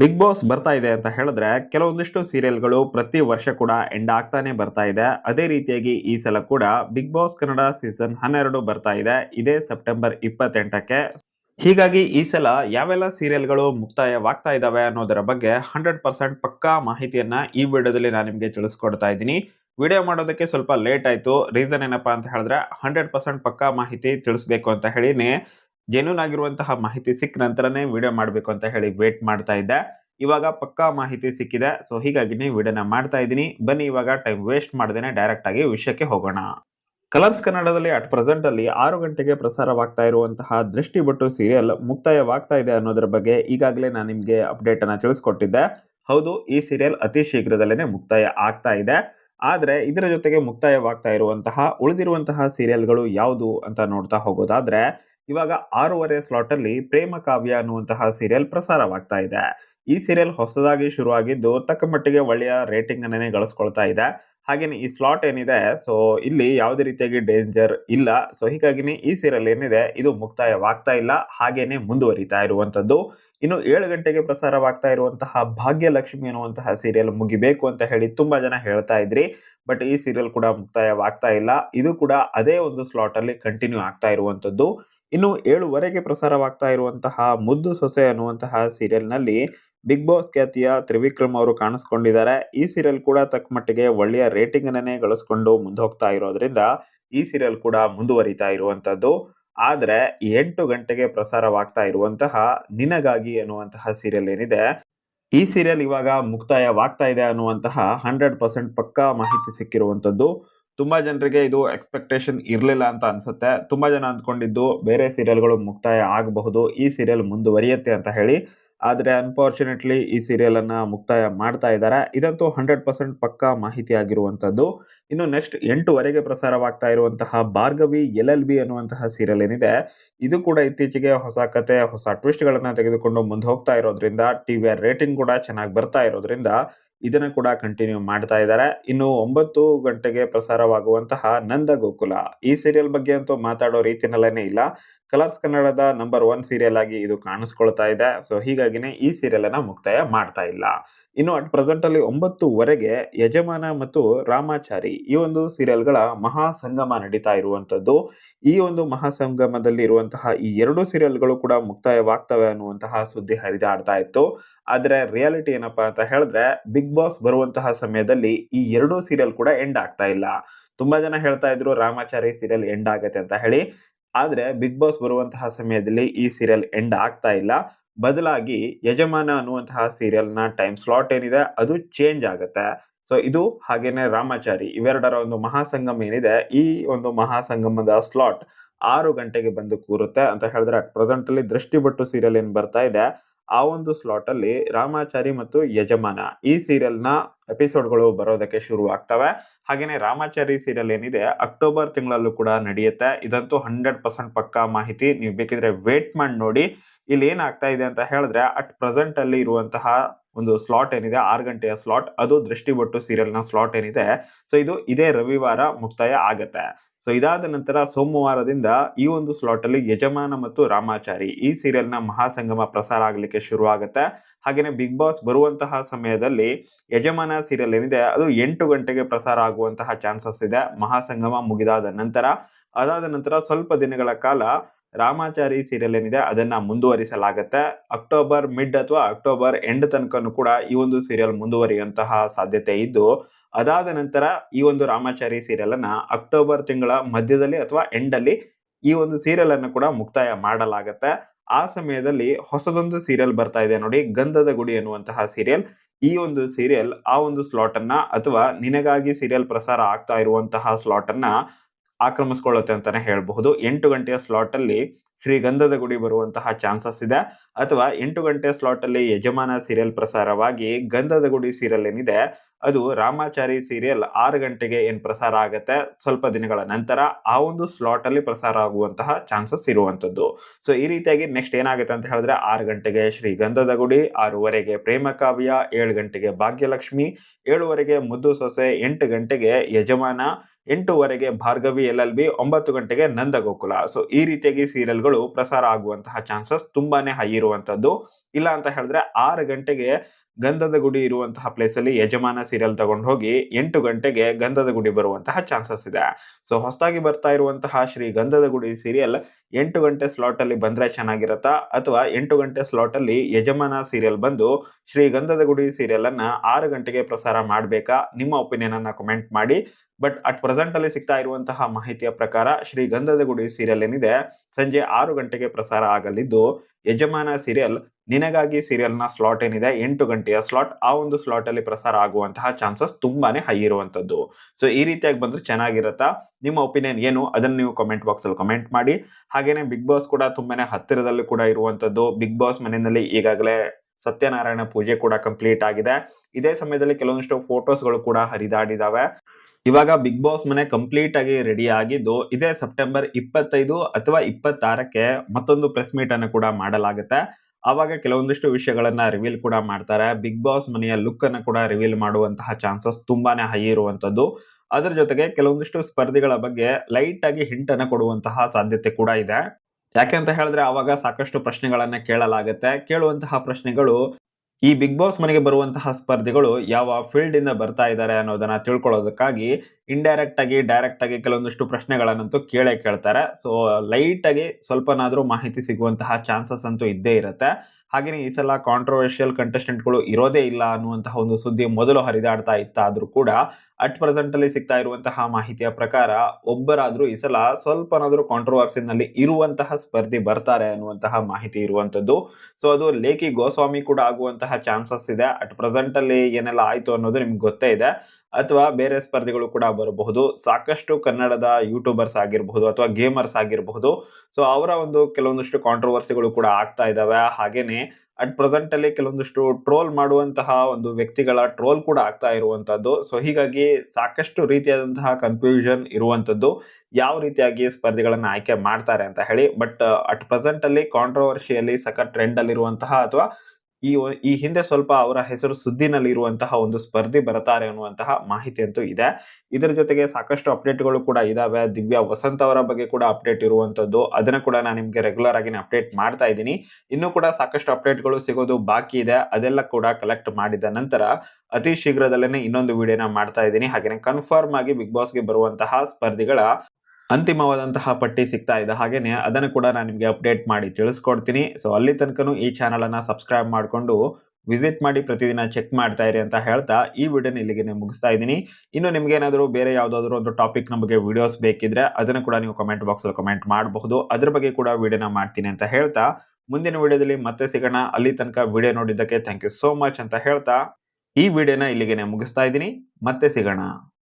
Big boss ಬರ್ತಾ ಇದೆ ಅಂತ ಹೇಳಿದ್ರೆ ಕೆಲವೊಂದಿಷ್ಟು ಸೀರಿಯಲ್ಗಳು ಪ್ರತಿ ವರ್ಷ ಕೂಡ ಎಂಡ್ ಆಗ್ತಾನೆ ಬರ್ತಾ ಇದೆ. ಅದೇ ರೀತಿಯಾಗಿ ಈ ಸಲ ಕೂಡ ಬಿಗ್ ಬಾಸ್ ಕನ್ನಡ ಸೀಸನ್ ಹನ್ನೆರಡು ಬರ್ತಾ ಇದೆ. ಇದೇ ಸೆಪ್ಟೆಂಬರ್ ಇಪ್ಪತ್ತೆಂಟಕ್ಕೆ. ಹೀಗಾಗಿ ಈ ಸಲ ಯಾವೆಲ್ಲ ಸೀರಿಯಲ್ಗಳು ಮುಕ್ತಾಯವಾಗ್ತಾ ಇದಾವೆ ಅನ್ನೋದರ ಬಗ್ಗೆ ಹಂಡ್ರೆಡ್ ಪರ್ಸೆಂಟ್ ಪಕ್ಕಾ ಮಾಹಿತಿಯನ್ನ ಈ ವಿಡಿಯೋದಲ್ಲಿ ನಾನು ನಿಮಗೆ ತಿಳಿಸ್ಕೊಡ್ತಾ ಇದ್ದೀನಿ. ವಿಡಿಯೋ ಮಾಡೋದಕ್ಕೆ ಸ್ವಲ್ಪ ಲೇಟ್ ಆಯಿತು. ರೀಸನ್ ಏನಪ್ಪಾ ಅಂತ ಹೇಳಿದ್ರೆ ಹಂಡ್ರೆಡ್ ಪರ್ಸೆಂಟ್ ಪಕ್ಕಾ ಮಾಹಿತಿ ತಿಳಿಸ್ಬೇಕು ಅಂತ ಹೇಳಿನೇ. ಜೆನ್ಯೂನ್ ಆಗಿರುವಂತಹ ಮಾಹಿತಿ ಸಿಕ್ಕ ನಂತರನೇ ವಿಡಿಯೋ ಮಾಡಬೇಕು ಅಂತ ಹೇಳಿ ವೇಟ್ ಮಾಡ್ತಾ ಇದ್ದೆ. ಇವಾಗ ಪಕ್ಕಾ ಮಾಹಿತಿ ಸಿಕ್ಕಿದೆ. ಸೊ ಹೀಗಾಗಿ ವಿಡಿಯೋನ ಮಾಡ್ತಾ ಇದ್ದೀನಿ. ಬನ್ನಿ, ಇವಾಗ ಟೈಮ್ ವೇಸ್ಟ್ ಮಾಡ್ದೇನೆ ಡೈರೆಕ್ಟ್ ಆಗಿ ವಿಷಯಕ್ಕೆ ಹೋಗೋಣ. ಕಲರ್ಸ್ ಕನ್ನಡದಲ್ಲಿ ಅಟ್ ಪ್ರೆಸೆಂಟ್ ಅಲ್ಲಿ ಆರು ಗಂಟೆಗೆ ಪ್ರಸಾರವಾಗ್ತಾ ಇರುವಂತಹ ದೃಷ್ಟಿ ಬಟ್ಟು ಸೀರಿಯಲ್ ಮುಕ್ತಾಯವಾಗ್ತಾ ಇದೆ ಅನ್ನೋದ್ರ ಬಗ್ಗೆ ಈಗಾಗಲೇ ನಾನು ನಿಮಗೆ ಅಪ್ಡೇಟ್ ಅನ್ನ ತಿಳಿಸ್ಕೊಟ್ಟಿದ್ದೆ. ಹೌದು, ಈ ಸೀರಿಯಲ್ ಅತಿ ಶೀಘ್ರದಲ್ಲೇ ಮುಕ್ತಾಯ ಆಗ್ತಾ ಇದೆ. ಆದ್ರೆ, ಇದರ ಜೊತೆಗೆ ಮುಕ್ತಾಯವಾಗ್ತಾ ಇರುವಂತಹ, ಉಳಿದಿರುವಂತಹ ಸೀರಿಯಲ್ಗಳು ಯಾವುದು ಅಂತ ನೋಡ್ತಾ ಹೋಗೋದಾದ್ರೆ ಇವಾಗ ಆರೂವರೆ ಸ್ಲಾಟ್ ಅಲ್ಲಿ ಪ್ರೇಮ ಕಾವ್ಯ ಅನ್ನುವಂತಹ ಸೀರಿಯಲ್ ಪ್ರಸಾರವಾಗ್ತಾ ಇದೆ. ಈ ಸೀರಿಯಲ್ ಹೊಸದಾಗಿ ಶುರುವಾಗಿದ್ದು ತಕ್ಕ ಮಟ್ಟಿಗೆ ಒಳ್ಳೆಯ ರೇಟಿಂಗ್ ಅನ್ನೇ ಗಳಿಸ್ಕೊಳ್ತಾ ಇದೆ. ಹಾಗೇನೆ ಈ ಸ್ಲಾಟ್ ಏನಿದೆ ಸೊ ಇಲ್ಲಿ ಯಾವುದೇ ರೀತಿಯಾಗಿ ಡೇಂಜರ್ ಇಲ್ಲ. ಸೊ ಹೀಗಾಗಿನೇ ಈ ಸೀರಿಯಲ್ ಏನಿದೆ, ಇದು ಮುಕ್ತಾಯವಾಗ್ತಾ ಇಲ್ಲ. ಹಾಗೇನೆ ಮುಂದುವರಿತಾ ಇರುವಂತದ್ದು. ಇನ್ನು ಏಳು ಗಂಟೆಗೆ ಪ್ರಸಾರವಾಗ್ತಾ ಇರುವಂತಹ ಭಾಗ್ಯಲಕ್ಷ್ಮಿ ಅನ್ನುವಂತಹ ಸೀರಿಯಲ್ ಮುಗಿಬೇಕು ಅಂತ ಹೇಳಿ ತುಂಬಾ ಜನ ಹೇಳ್ತಾ ಇದ್ರಿ. ಬಟ್ ಈ ಸೀರಿಯಲ್ ಕೂಡ ಮುಕ್ತಾಯವಾಗ್ತಾ ಇಲ್ಲ. ಇದು ಕೂಡ ಅದೇ ಒಂದು ಸ್ಲಾಟ್ ಅಲ್ಲಿ ಕಂಟಿನ್ಯೂ ಆಗ್ತಾ ಇರುವಂತದ್ದು. ಇನ್ನು ಏಳುವರೆಗೆ ಪ್ರಸಾರವಾಗ್ತಾ ಇರುವಂತಹ ಮುದ್ದು ಸೊಸೆ ಅನ್ನುವಂತಹ ಸೀರಿಯಲ್ನಲ್ಲಿ ಬಿಗ್ ಬಾಸ್ ಖ್ಯಾತಿಯ ತ್ರಿವಿಕ್ರಮ್ ಅವರು ಕಾಣಿಸ್ಕೊಂಡಿದ್ದಾರೆ. ಈ ಸೀರಿಯಲ್ ಕೂಡ ತಕ್ಕ ಮಟ್ಟಿಗೆ ಒಳ್ಳೆಯ ರೇಟಿಂಗ್ ಅನ್ನೇ ಗಳಿಸ್ಕೊಂಡು ಮುಂದೆ ಹೋಗ್ತಾ ಇರೋದ್ರಿಂದ ಈ ಸೀರಿಯಲ್ ಕೂಡ ಮುಂದುವರಿತಾ ಇರುವಂತದ್ದು. ಆದ್ರೆ ಎಂಟು ಗಂಟೆಗೆ ಪ್ರಸಾರವಾಗ್ತಾ ಇರುವಂತಹ ನಿನಗಾಗಿ ಅನ್ನುವಂತಹ ಸೀರಿಯಲ್ ಏನಿದೆ, ಈ ಸೀರಿಯಲ್ ಇವಾಗ ಮುಕ್ತಾಯವಾಗ್ತಾ ಇದೆ ಅನ್ನುವಂತಹ ಹಂಡ್ರೆಡ್ ಪರ್ಸೆಂಟ್ ಪಕ್ಕಾ ಮಾಹಿತಿ ಸಿಕ್ಕಿರುವಂತದ್ದು. ತುಂಬಾ ಜನರಿಗೆ ಇದು ಎಕ್ಸ್ಪೆಕ್ಟೇಷನ್ ಇರಲಿಲ್ಲ ಅಂತ ಅನ್ಸುತ್ತೆ. ತುಂಬಾ ಜನ ಅಂದ್ಕೊಂಡಿದ್ದು ಬೇರೆ ಸೀರಿಯಲ್ಗಳು ಮುಕ್ತಾಯ ಆಗಬಹುದು, ಈ ಸೀರಿಯಲ್ ಮುಂದುವರಿಯುತ್ತೆ ಅಂತ ಹೇಳಿ. ಆದರೆ ಅನ್ಫಾರ್ಚುನೇಟ್ಲಿ ಈ ಸೀರಿಯಲ್ ಅನ್ನ ಮುಕ್ತಾಯ ಮಾಡ್ತಾ ಇದ್ದಾರೆ ಇದಂತೂ ಹಂಡ್ರೆಡ್ ಪರ್ಸೆಂಟ್ ಪಕ್ಕಾ ಮಾಹಿತಿ ಆಗಿರುವಂತದ್ದು. ಇನ್ನು ನೆಕ್ಸ್ಟ್ ಎಂಟುವರೆಗೆ ಪ್ರಸಾರವಾಗ್ತಾ ಇರುವಂತಹ ಭಾರ್ಗವಿ, ಎಲ್ ಎಲ್ ಬಿ ಅನ್ನುವಂತಹ ಸೀರಿಯಲ್ ಏನಿದೆ, ಇದು ಕೂಡ ಇತ್ತೀಚೆಗೆ ಹೊಸ ಕತೆ, ಹೊಸ ಟ್ವಿಸ್ಟ್ ಗಳನ್ನ ತೆಗೆದುಕೊಂಡು ಮುಂದೆ ಹೋಗ್ತಾ ಇರೋದ್ರಿಂದ ಟಿವಿಯ ರೇಟಿಂಗ್ ಕೂಡ ಚೆನ್ನಾಗಿ ಬರ್ತಾ ಇರೋದ್ರಿಂದ ಇದನ್ನ ಕೂಡ ಕಂಟಿನ್ಯೂ ಮಾಡ್ತಾ ಇದ್ದಾರೆ. ಇನ್ನು ಒಂಬತ್ತು ಗಂಟೆಗೆ ಪ್ರಸಾರವಾಗುವಂತಹ ನಂದ ಗೋಕುಲ. ಈ ಸೀರಿಯಲ್ ಬಗ್ಗೆ ಅಂತೂ ಮಾತಾಡೋ ರೀತಿಯಲ್ಲೇ ಇಲ್ಲ. ಕಲರ್ಸ್ ಕನ್ನಡದ ನಂಬರ್ ಒನ್ ಸೀರಿಯಲ್ ಆಗಿ ಇದು ಕಾಣಿಸ್ಕೊಳ್ತಾ ಇದೆ. ಸೊ ಹೀಗಾಗಿನೇ ಈ ಸೀರಿಯಲ್ ಅನ್ನ ಮುಕ್ತಾಯ ಮಾಡ್ತಾ ಇಲ್ಲ. ಇನ್ನು ಅಟ್ ಪ್ರೆಸೆಂಟ್ ಅಲ್ಲಿ ಒಂಬತ್ತುವರೆಗೆ ಯಜಮಾನ ಮತ್ತು ರಾಮಾಚಾರಿ ಈ ಒಂದು ಸೀರಿಯಲ್ಗಳ ಮಹಾ ಸಂಗಮ ನಡೀತಾ ಇರುವಂತದ್ದು ಈ ಒಂದು ಮಹಾಸಂಗಮದಲ್ಲಿ ಇರುವಂತಹ ಈ ಎರಡು ಸೀರಿಯಲ್ಗಳು ಕೂಡ ಮುಕ್ತಾಯವಾಗ್ತವೆ ಅನ್ನುವಂತಹ ಸುದ್ದಿ ಹರಿದಾಡ್ತಾ ಇತ್ತು. ಆದ್ರೆ ರಿಯಾಲಿಟಿ ಏನಪ್ಪಾ ಅಂತ ಹೇಳಿದ್ರೆ ಬಿಗ್ ಬಾಸ್ ಬರುವಂತಹ ಸಮಯದಲ್ಲಿ ಈ ಎರಡೂ ಸೀರಿಯಲ್ ಕೂಡ ಎಂಡ್ ಆಗ್ತಾ ಇಲ್ಲ. ತುಂಬಾ ಜನ ಹೇಳ್ತಾ ಇದ್ರು, ರಾಮಾಚಾರಿ ಸೀರಿಯಲ್ ಎಂಡ್ ಆಗತ್ತೆ ಅಂತ ಹೇಳಿ. ಆದ್ರೆ ಬಿಗ್ ಬಾಸ್ ಬರುವಂತಹ ಸಮಯದಲ್ಲಿ ಈ ಸೀರಿಯಲ್ ಎಂಡ್ ಆಗ್ತಾ ಇಲ್ಲ. ಬದಲಾಗಿ ಯಜಮಾನ ಅನ್ನುವಂತಹ ಸೀರಿಯಲ್ನ ಟೈಮ್ ಸ್ಲಾಟ್ ಏನಿದೆ, ಅದು ಚೇಂಜ್ ಆಗುತ್ತೆ. ಸೊ ಇದು ಹಾಗೇನೆ ರಾಮಾಚಾರಿ, ಇವೆರಡರ ಒಂದು ಮಹಾಸಂಗಮ ಏನಿದೆ, ಈ ಒಂದು ಮಹಾಸಂಗಮದ ಸ್ಲಾಟ್ ಆರು ಗಂಟೆಗೆ ಬಂದು ಕೂರುತ್ತೆ ಅಂತ ಹೇಳಿದ್ರೆ ಅಟ್ ಪ್ರೆಸೆಂಟ್ ಅಲ್ಲಿ ದೃಷ್ಟಿ ಬಟ್ಟು ಸೀರಿಯಲ್ ಏನ್ ಬರ್ತಾ ಇದೆ ಆ ಒಂದು ಸ್ಲಾಟ್ ಅಲ್ಲಿ ರಾಮಾಚಾರಿ ಮತ್ತು ಯಜಮಾನ ಈ ಸೀರಿಯಲ್ನ ಎಪಿಸೋಡ್ಗಳು ಬರೋದಕ್ಕೆ ಶುರು ಆಗ್ತವೆ. ಹಾಗೇನೆ ರಾಮಾಚಾರಿ ಸೀರಿಯಲ್ ಏನಿದೆ ಅಕ್ಟೋಬರ್ ತಿಂಗಳಲ್ಲೂ ಕೂಡ ನಡೆಯುತ್ತೆ. ಇದಂತೂ ಹಂಡ್ರೆಡ್ ಪರ್ಸೆಂಟ್ ಪಕ್ಕಾ ಮಾಹಿತಿ. ನೀವು ಬೇಕಿದ್ರೆ ವೇಟ್ ಮಾಡಿ ನೋಡಿ. ಇಲ್ಲಿ ಏನಾಗ್ತಾ ಇದೆ ಅಂತ ಹೇಳಿದ್ರೆ ಅಟ್ ಪ್ರೆಸೆಂಟ್ ಅಲ್ಲಿ ಇರುವಂತಹ ಒಂದು ಸ್ಲಾಟ್ ಏನಿದೆ, ಆರು ಗಂಟೆಯ ಸ್ಲಾಟ್ ಅದು ದೃಷ್ಟಿ ಸೀರಿಯಲ್ನ ಸ್ಲಾಟ್ ಏನಿದೆ. ಸೊ ಇದು ಇದೇ ರವಿವಾರ ಮುಕ್ತಾಯ ಆಗತ್ತೆ. ಸೊ ಇದಾದ ನಂತರ ಸೋಮವಾರದಿಂದ ಈ ಒಂದು ಸ್ಲಾಟ್ ಅಲ್ಲಿ ಯಜಮಾನ ಮತ್ತು ರಾಮಾಚಾರಿ ಈ ಸೀರಿಯಲ್ನ ಮಹಾಸಂಗಮ ಪ್ರಸಾರ ಆಗಲಿಕ್ಕೆ ಶುರು ಆಗುತ್ತೆ ಹಾಗೇನೆ ಬಿಗ್ ಬಾಸ್ ಬರುವಂತಹ ಸಮಯದಲ್ಲಿ ಯಜಮಾನ ಸೀರಿಯಲ್ ಏನಿದೆ, ಅದು ಎಂಟು ಗಂಟೆಗೆ ಪ್ರಸಾರ ಆಗುವಂತಹ ಚಾನ್ಸಸ್ ಇದೆ. ಮಹಾಸಂಗಮ ಮುಗಿದಾದ ನಂತರ, ಅದಾದ ನಂತರ ಸ್ವಲ್ಪ ದಿನಗಳ ಕಾಲ ರಾಮಾಚಾರಿ ಸೀರಿಯಲ್ ಏನಿದೆ, ಅದನ್ನ ಮುಂದುವರಿಸಲಾಗತ್ತೆ. ಅಕ್ಟೋಬರ್ ಮಿಡ್ ಅಥವಾ ಅಕ್ಟೋಬರ್ ಎಂಡ್ ತನಕನೂ ಕೂಡ ಈ ಒಂದು ಸೀರಿಯಲ್ ಮುಂದುವರಿಯುವಂತಹ ಸಾಧ್ಯತೆ ಇದ್ದು, ಅದಾದ ನಂತರ ಈ ಒಂದು ರಾಮಾಚಾರಿ ಸೀರಿಯಲ್ ಅನ್ನ ಅಕ್ಟೋಬರ್ ತಿಂಗಳ ಮಧ್ಯದಲ್ಲಿ ಅಥವಾ ಎಂಡ್ ಅಲ್ಲಿ ಈ ಒಂದು ಸೀರಿಯಲ್ ಅನ್ನು ಕೂಡ ಮುಕ್ತಾಯ ಮಾಡಲಾಗತ್ತೆ. ಆ ಸಮಯದಲ್ಲಿ ಹೊಸದೊಂದು ಸೀರಿಯಲ್ ಬರ್ತಾ ಇದೆ ನೋಡಿ, ಗಂಧದ ಗುಡಿ ಎನ್ನುವಂತಹ ಸೀರಿಯಲ್ ಈ ಒಂದು ಸೀರಿಯಲ್ ಆ ಒಂದು ಸ್ಲಾಟ್ ಅನ್ನ ಅಥವಾ ನಿನಗಾಗಿ ಸೀರಿಯಲ್ ಪ್ರಸಾರ ಆಗ್ತಾ ಇರುವಂತಹ ಸ್ಲಾಟ್ ಅನ್ನ ಆಕ್ರಮಿಸ್ಕೊಳ್ಳುತ್ತೆ ಅಂತಾನೆ ಹೇಳಬಹುದು. ಎಂಟು ಗಂಟೆಯ ಸ್ಲಾಟ್ ಅಲ್ಲಿ ಶ್ರೀಗಂಧದ ಗುಡಿ ಬರುವಂತಹ ಚಾನ್ಸಸ್ ಇದೆ. ಅಥವಾ ಎಂಟು ಗಂಟೆ ಸ್ಲಾಟ್ ಅಲ್ಲಿ ಯಜಮಾನ ಸೀರಿಯಲ್ ಪ್ರಸಾರವಾಗಿ ಗಂಧದ ಗುಡಿ ಸೀರಿಯಲ್ ಏನಿದೆ, ಅದು ರಾಮಾಚಾರಿ ಸೀರಿಯಲ್ ಆರು ಗಂಟೆಗೆ ಏನ್ ಪ್ರಸಾರ ಆಗತ್ತೆ? ಸ್ವಲ್ಪ ದಿನಗಳ ನಂತರ ಆ ಒಂದು ಸ್ಲಾಟ್ ಅಲ್ಲಿ ಪ್ರಸಾರ ಆಗುವಂತಹ ಚಾನ್ಸಸ್ ಇರುವಂತದ್ದು ಸೊ ಈ ರೀತಿಯಾಗಿ ನೆಕ್ಸ್ಟ್ ಏನಾಗುತ್ತೆ ಅಂತ ಹೇಳಿದ್ರೆ, ಆರು ಗಂಟೆಗೆ ಶ್ರೀ ಗಂಧದ ಗುಡಿ, ಆರೂವರೆಗೆ ಪ್ರೇಮ ಕಾವ್ಯ, ಏಳು ಗಂಟೆಗೆ ಭಾಗ್ಯಲಕ್ಷ್ಮಿ, ಏಳುವರೆಗೆ ಮುದ್ದು ಸೊಸೆ, ಎಂಟು ಗಂಟೆಗೆ ಯಜಮಾನ, ಎಂಟೂವರೆಗೆ ಭಾರ್ಗವಿ ಎಲ್ ಎಲ್ ಬಿ, ಒಂಬತ್ತು ಗಂಟೆಗೆ ನಂದಗೋಕುಲ. ಸೊ ಈ ರೀತಿಯಾಗಿ ಸೀರಿಯಲ್ಗಳು ಪ್ರಸಾರ ಆಗುವಂತಹ ಚಾನ್ಸಸ್ ತುಂಬಾನೇ ಹೈ ಇರುವಂತದ್ದು ಇಲ್ಲ ಅಂತ ಹೇಳಿದ್ರೆ ಆರು ಗಂಟೆಗೆ ಗಂಧದ ಗುಡಿ ಇರುವಂತಹ ಪ್ಲೇಸ್ ಅಲ್ಲಿ ಯಜಮಾನ ಸೀರಿಯಲ್ ತಗೊಂಡು ಹೋಗಿ ಎಂಟು ಗಂಟೆಗೆ ಗಂಧದ ಗುಡಿ ಬರುವಂತಹ ಚಾನ್ಸಸ್ ಇದೆ. ಸೊ ಹೊಸದಾಗಿ ಬರ್ತಾ ಇರುವಂತಹ ಶ್ರೀ ಗಂಧದ ಗುಡಿ ಸೀರಿಯಲ್ ಎಂಟು ಗಂಟೆ ಸ್ಲಾಟ್ ಅಲ್ಲಿ ಬಂದ್ರೆ ಚೆನ್ನಾಗಿರತ್ತಾ? ಅಥವಾ ಎಂಟು ಗಂಟೆ ಸ್ಲಾಟ್ ಅಲ್ಲಿ ಯಜಮಾನ ಸೀರಿಯಲ್ ಬಂದು ಶ್ರೀ ಗಂಧದ ಗುಡಿ ಸೀರಿಯಲ್ ಅನ್ನ ಆರು ಗಂಟೆಗೆ ಪ್ರಸಾರ ಮಾಡಬೇಕಾ? ನಿಮ್ಮ ಒಪಿನಿಯನ್ ಅನ್ನ ಕಮೆಂಟ್ ಮಾಡಿ. ಬಟ್ ಅಟ್ ಪ್ರೆಸೆಂಟ್ ಅಲ್ಲಿ ಸಿಗ್ತಾ ಇರುವಂತಹ ಮಾಹಿತಿಯ ಪ್ರಕಾರ ಶ್ರೀ ಗಂಧದ ಗುಡಿ ಸೀರಿಯಲ್ ಏನಿದೆ, ಸಂಜೆ ಆರು ಗಂಟೆಗೆ ಪ್ರಸಾರ ಆಗಲಿದ್ದು, ಯಜಮಾನ ಸೀರಿಯಲ್ ನಿನಗಾಗಿ ಸೀರಿಯಲ್ನ ಸ್ಲಾಟ್ ಏನಿದೆ? ಎಂಟು ಗಂಟೆಯ ಸ್ಲಾಟ್ ಆ ಒಂದು ಸ್ಲಾಟ್ ಅಲ್ಲಿ ಪ್ರಸಾರ ಆಗುವಂತಹ ಚಾನ್ಸಸ್ ತುಂಬಾನೇ ಹೈ ಇರುವಂತದ್ದು. ಸೊ ಈ ರೀತಿಯಾಗಿ ಬಂದ್ರೆ ಚೆನ್ನಾಗಿರುತ್ತಾ? ನಿಮ್ಮ ಒಪಿನಿಯನ್ ಏನು? ಅದನ್ನು ನೀವು ಕಮೆಂಟ್ ಬಾಕ್ಸ್ ಅಲ್ಲಿ ಕಮೆಂಟ್ ಮಾಡಿ. ಹಾಗೇನೆ ಬಿಗ್ ಬಾಸ್ ಕೂಡ ತುಂಬಾನೇ ಹತ್ತಿರದಲ್ಲಿ ಕೂಡ ಇರುವಂತದ್ದು. ಬಿಗ್ ಬಾಸ್ ಮನೆಯಲ್ಲಿ ಈಗಾಗಲೇ ಸತ್ಯನಾರಾಯಣ ಪೂಜೆ ಕೂಡ ಕಂಪ್ಲೀಟ್ ಆಗಿದೆ. ಇದೇ ಸಮಯದಲ್ಲಿ ಕೆಲವೊಂದಿಷ್ಟು ಫೋಟೋಸ್ಗಳು ಕೂಡ ಹರಿದಾಡಿದಾವೆ. ಇವಾಗ ಬಿಗ್ ಬಾಸ್ ಮನೆ ಕಂಪ್ಲೀಟ್ ಆಗಿ ರೆಡಿ ಆಗಿದ್ದು, ಇದೇ ಸೆಪ್ಟೆಂಬರ್ ಇಪ್ಪತ್ತೈದು ಅಥವಾ ಇಪ್ಪತ್ತಾರಕ್ಕೆ ಮತ್ತೊಂದು ಪ್ರೆಸ್ ಮೀಟ್ ಅನ್ನು ಕೂಡ ಮಾಡಲಾಗುತ್ತೆ. ಆವಾಗ ಕೆಲವೊಂದಿಷ್ಟು ವಿಷಯಗಳನ್ನ ರಿವೀಲ್ ಕೂಡ ಮಾಡ್ತಾರೆ. ಬಿಗ್ ಬಾಸ್ ಮನೆಯ ಲುಕ್ ಅನ್ನು ಕೂಡ ರಿವೀಲ್ ಮಾಡುವಂತಹ ಚಾನ್ಸಸ್ ತುಂಬಾನೇ ಹೈ ಇರುವಂತದ್ದು ಅದರ ಜೊತೆಗೆ ಕೆಲವೊಂದಿಷ್ಟು ಸ್ಪರ್ಧಿಗಳ ಬಗ್ಗೆ ಲೈಟ್ ಆಗಿ ಹಿಂಟ್ ಅನ್ನು ಕೊಡುವಂತಹ ಸಾಧ್ಯತೆ ಕೂಡ ಇದೆ. ಯಾಕೆ ಅಂತ ಹೇಳಿದ್ರೆ ಅವಾಗ ಸಾಕಷ್ಟು ಪ್ರಶ್ನೆಗಳನ್ನ ಕೇಳಲಾಗುತ್ತೆ. ಕೇಳುವಂತಹ ಪ್ರಶ್ನೆಗಳು ಈ ಬಿಗ್ ಬಾಸ್ ಮನೆಗೆ ಬರುವಂತಹ ಸ್ಪರ್ಧಿಗಳು ಯಾವ ಫೀಲ್ಡ್ ಇಂದ ಬರ್ತಾ ಇದ್ದಾರೆ ಅನ್ನೋದನ್ನ ತಿಳ್ಕೊಳ್ಳೋದಕ್ಕಾಗಿ ಇಂಡೈರೆಕ್ಟ್ ಆಗಿ ಡೈರೆಕ್ಟ್ ಆಗಿ ಕೆಲವೊಂದಿಷ್ಟು ಪ್ರಶ್ನೆಗಳನ್ನಂತೂ ಕೇಳೇ ಕೇಳ್ತಾರೆ. ಸೊ ಲೈಟ್ ಆಗಿ ಸ್ವಲ್ಪನಾದ್ರೂ ಮಾಹಿತಿ ಸಿಗುವಂತಹ ಚಾನ್ಸಸ್ ಅಂತೂ ಇದ್ದೇ ಇರುತ್ತೆ. ಹಾಗೆಯೇ ಈ ಸಲ ಕಾಂಟ್ರವರ್ಷಿಯಲ್ ಕಂಟೆಸ್ಟೆಂಟ್ಗಳು ಇರೋದೇ ಇಲ್ಲ ಅನ್ನುವಂತಹ ಒಂದು ಸುದ್ದಿ ಮೊದಲು ಹರಿದಾಡ್ತಾ ಇತ್ತಾದ್ರೂ ಕೂಡ ಅಟ್ ಪ್ರೆಸೆಂಟ್ ಅಲ್ಲಿ ಸಿಗ್ತಾ ಇರುವಂತಹ ಮಾಹಿತಿಯ ಪ್ರಕಾರ ಒಬ್ಬರಾದ್ರೂ ಈ ಸಲ ಸ್ವಲ್ಪನಾದ್ರೂ ಕಾಂಟ್ರವರ್ಸಿನಲ್ಲಿ ಇರುವಂತಹ ಸ್ಪರ್ಧಿ ಬರ್ತಾರೆ ಅನ್ನುವಂತಹ ಮಾಹಿತಿ ಇರುವಂತದ್ದು ಸೊ ಅದು ಲೇಖಿ ಗೋಸ್ವಾಮಿ ಕೂಡ ಆಗುವಂತಹ ಚಾನ್ಸಸ್ ಇದೆ. ಅಟ್ ಪ್ರೆಸೆಂಟ್ ಅಲ್ಲಿ ಏನೆಲ್ಲ ಆಯ್ತು ಅನ್ನೋದು ನಿಮ್ಗೆ ಗೊತ್ತೇ ಇದೆ. ಅಥವಾ ಬೇರೆ ಸ್ಪರ್ಧಿಗಳು ಕೂಡ ಬರಬಹುದು. ಸಾಕಷ್ಟು ಕನ್ನಡದ ಯೂಟ್ಯೂಬರ್ಸ್ ಆಗಿರಬಹುದು ಅಥವಾ ಗೇಮರ್ಸ್ ಆಗಿರಬಹುದು. ಸೊ ಅವರ ಒಂದು ಕೆಲವೊಂದಷ್ಟು ಕಾಂಟ್ರವರ್ಸಿಗಳು ಕೂಡ ಆಗ್ತಾ ಇದಾವೆ. ಹಾಗೇನೆ ಅಟ್ ಪ್ರೆಸೆಂಟ್ ಅಲ್ಲಿ ಕೆಲವೊಂದಿಷ್ಟು ಟ್ರೋಲ್ ಮಾಡುವಂತಹ ಒಂದು ವ್ಯಕ್ತಿಗಳ ಟ್ರೋಲ್ ಕೂಡ ಆಗ್ತಾ ಇರುವಂತದ್ದು ಸೊ ಹೀಗಾಗಿ ಸಾಕಷ್ಟು ರೀತಿಯಾದಂತಹ ಕನ್ಫ್ಯೂಷನ್ ಇರುವಂತದ್ದು ಯಾವ ರೀತಿಯಾಗಿ ಸ್ಪರ್ಧಿಗಳನ್ನ ಆಯ್ಕೆ ಮಾಡ್ತಾರೆ ಅಂತ ಹೇಳಿ. ಬಟ್ ಅಟ್ ಪ್ರೆಸೆಂಟ್ ಅಲ್ಲಿ ಕಾಂಟ್ರವರ್ಷಿಯಲ್ಲಿ ಸಖತ್ ಟ್ರೆಂಡ್ ಅಲ್ಲಿರುವಂತಹ ಅಥವಾ ಈ ಈ ಹಿಂದೆ ಸ್ವಲ್ಪ ಅವರ ಹೆಸರು ಸುದ್ದಿನಲ್ಲಿ ಇರುವಂತಹ ಒಂದು ಸ್ಪರ್ಧಿ ಬರ್ತಾರೆ ಅನ್ನುವಂತಹ ಮಾಹಿತಿ ಅಂತೂ ಇದೆ. ಇದರ ಜೊತೆಗೆ ಸಾಕಷ್ಟು ಅಪ್ಡೇಟ್ಗಳು ಕೂಡ ಇದಾವೆ. ದಿವ್ಯಾ ವಸಂತ್ ಅವರ ಬಗ್ಗೆ ಕೂಡ ಅಪ್ಡೇಟ್ ಇರುವಂತದ್ದು. ಅದನ್ನ ಕೂಡ ನಾನು ನಿಮ್ಗೆ ರೆಗ್ಯುಲರ್ ಆಗಿ ಅಪ್ಡೇಟ್ ಮಾಡ್ತಾ ಇದ್ದೀನಿ. ಇನ್ನು ಕೂಡ ಸಾಕಷ್ಟು ಅಪ್ಡೇಟ್ಗಳು ಸಿಗೋದು ಬಾಕಿ ಇದೆ. ಅದೆಲ್ಲ ಕೂಡ ಕಲೆಕ್ಟ್ ಮಾಡಿದ ನಂತರ ಅತಿ ಶೀಘ್ರದಲ್ಲೇ ಇನ್ನೊಂದು ವಿಡಿಯೋನ ಮಾಡ್ತಾ ಇದ್ದೀನಿ. ಹಾಗೇನೆ ಕನ್ಫರ್ಮ್ ಆಗಿ ಬಿಗ್ ಬಾಸ್ಗೆ ಬರುವಂತಹ ಸ್ಪರ್ಧಿಗಳ ಅಂತಿಮವಾದಂತಹ ಪಟ್ಟಿ ಸಿಗ್ತಾ ಇದೆ. ಹಾಗೆಯೇ ಅದನ್ನು ಕೂಡ ನಾನು ನಿಮಗೆ ಅಪ್ಡೇಟ್ ಮಾಡಿ ತಿಳಿಸ್ಕೊಡ್ತೀನಿ. ಸೊ ಅಲ್ಲಿ ತನಕನೂ ಈ ಚಾನಲನ್ನು ಸಬ್ಸ್ಕ್ರೈಬ್ ಮಾಡಿಕೊಂಡು ವಿಸಿಟ್ ಮಾಡಿ ಪ್ರತಿದಿನ ಚೆಕ್ ಮಾಡ್ತಾ ಇರಿ ಅಂತ ಹೇಳ್ತಾ ಈ ವಿಡಿಯೋನ ಇಲ್ಲಿಗೆ ಮುಗಿಸ್ತಾ ಇದ್ದೀನಿ. ಇನ್ನು ನಿಮ್ಗೆ ಏನಾದರೂ ಬೇರೆ ಯಾವುದಾದ್ರೂ ಒಂದು ಟಾಪಿಕ್ ನಮಗೆ ವಿಡಿಯೋಸ್ ಬೇಕಿದ್ರೆ ಅದನ್ನು ಕೂಡ ನೀವು ಕಮೆಂಟ್ ಬಾಕ್ಸ್ ಅಲ್ಲಿ ಕಮೆಂಟ್ ಮಾಡಬಹುದು. ಅದ್ರ ಬಗ್ಗೆ ಕೂಡ ವಿಡಿಯೋನ ಮಾಡ್ತೀನಿ ಅಂತ ಹೇಳ್ತಾ ಮುಂದಿನ ವಿಡಿಯೋದಲ್ಲಿ ಮತ್ತೆ ಸಿಗೋಣ. ಅಲ್ಲಿ ತನಕ ವಿಡಿಯೋ ನೋಡಿದ್ದಕ್ಕೆ ಥ್ಯಾಂಕ್ ಯು ಸೋ ಮಚ್ ಅಂತ ಹೇಳ್ತಾ ಈ ವಿಡಿಯೋನ ಇಲ್ಲಿಗೆ ಮುಗಿಸ್ತಾ ಇದ್ದೀನಿ. ಮತ್ತೆ ಸಿಗೋಣ.